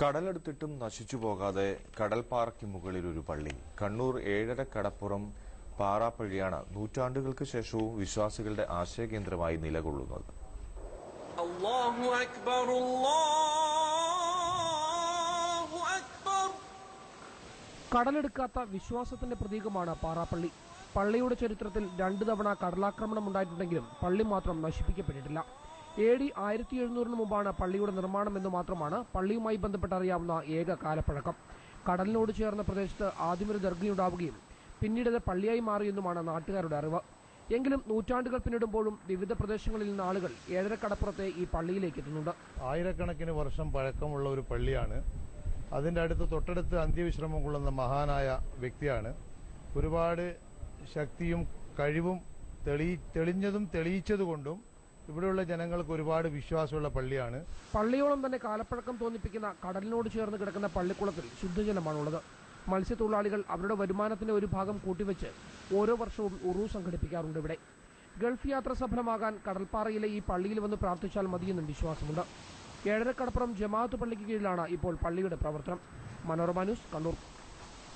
കടലെടുത്തിട്ടും നശിച്ചു പോകാതെ കടൽപ്പാറയ്ക്ക് മുകളിൽ ഒരു പള്ളി. കണ്ണൂർ ഏഴര കടപ്പുറം പാറാപ്പള്ളിയാണ് നൂറ്റാണ്ടുകൾക്ക് ശേഷവും വിശ്വാസികളുടെ ആശയകേന്ദ്രമായി നിലകൊള്ളുന്നത്. കടലെടുക്കാത്ത വിശ്വാസത്തിന്റെ പ്രതീകമാണ് പാറാപ്പള്ളി പള്ളിയുടെ ചരിത്രത്തിൽ രണ്ടു തവണ കടലാക്രമണം ഉണ്ടായിട്ടുണ്ടെങ്കിലും പള്ളി മാത്രം നശിപ്പിക്കപ്പെട്ടിട്ടില്ല. എ ഡി ആയിരത്തി എഴുന്നൂറിന് മുമ്പാണ് പള്ളിയുടെ നിർമ്മാണം എന്ന് മാത്രമാണ് പള്ളിയുമായി ബന്ധപ്പെട്ട് അറിയാവുന്ന ഏക കാലപ്പഴക്കം. കടലിനോട് ചേർന്ന പ്രദേശത്ത് ആദ്യമൊരു ദർഗയുണ്ടാവുകയും പിന്നീട് അത് പള്ളിയായി മാറിയെന്നുമാണ് നാട്ടുകാരുടെ അറിവ്. എങ്കിലും നൂറ്റാണ്ടുകൾ പിന്നിടുമ്പോഴും വിവിധ പ്രദേശങ്ങളിൽ നിന്ന് ആളുകൾ ഏഴരക്കടപ്പുറത്തെ ഈ പള്ളിയിലേക്ക് എത്തുന്നുണ്ട്. ആയിരക്കണക്കിന് വർഷം പഴക്കമുള്ള ഒരു പള്ളിയാണ്. അതിന്റെ അടുത്ത് തൊട്ടടുത്ത് അന്ത്യവിശ്രമം കൊള്ളുന്ന മഹാനായ വ്യക്തിയാണ്. ഒരുപാട് ശക്തിയും കഴിവും തെളി തെളിഞ്ഞതും തെളിയിച്ചതുകൊണ്ടും ഇവിടെയുള്ള ജനങ്ങൾക്ക് ഒരുപാട് വിശ്വാസമുള്ള പള്ളിയാണ്. പള്ളിയോളം തന്നെ കാലപ്പഴക്കം തോന്നിപ്പിക്കുന്ന കടലിനോട് ചേർന്ന് കിടക്കുന്ന പള്ളിക്കുളത്തിൽ ശുദ്ധജലമാണുള്ളത്. മത്സ്യത്തൊഴിലാളികൾ അവരുടെ വരുമാനത്തിന്റെ ഒരു ഭാഗം കൂട്ടിവെച്ച് ഓരോ വർഷവും ഉറു സംഘടിപ്പിക്കാറുണ്ട് ഇവിടെ. ഗൾഫ് യാത്ര സഫലമാകാൻ കടൽപ്പാറയിലെ ഈ പള്ളിയിൽ വന്ന് പ്രാർത്ഥിച്ചാൽ മതിയെന്നും വിശ്വാസമുണ്ട്. ഏഴരക്കടപ്പുറം ജമാഅത്ത് പള്ളിക്ക് കീഴിലാണ് ഇപ്പോൾ പള്ളിയുടെ പ്രവർത്തനം. മനോരമ ന്യൂസ് കണ്ണൂർ.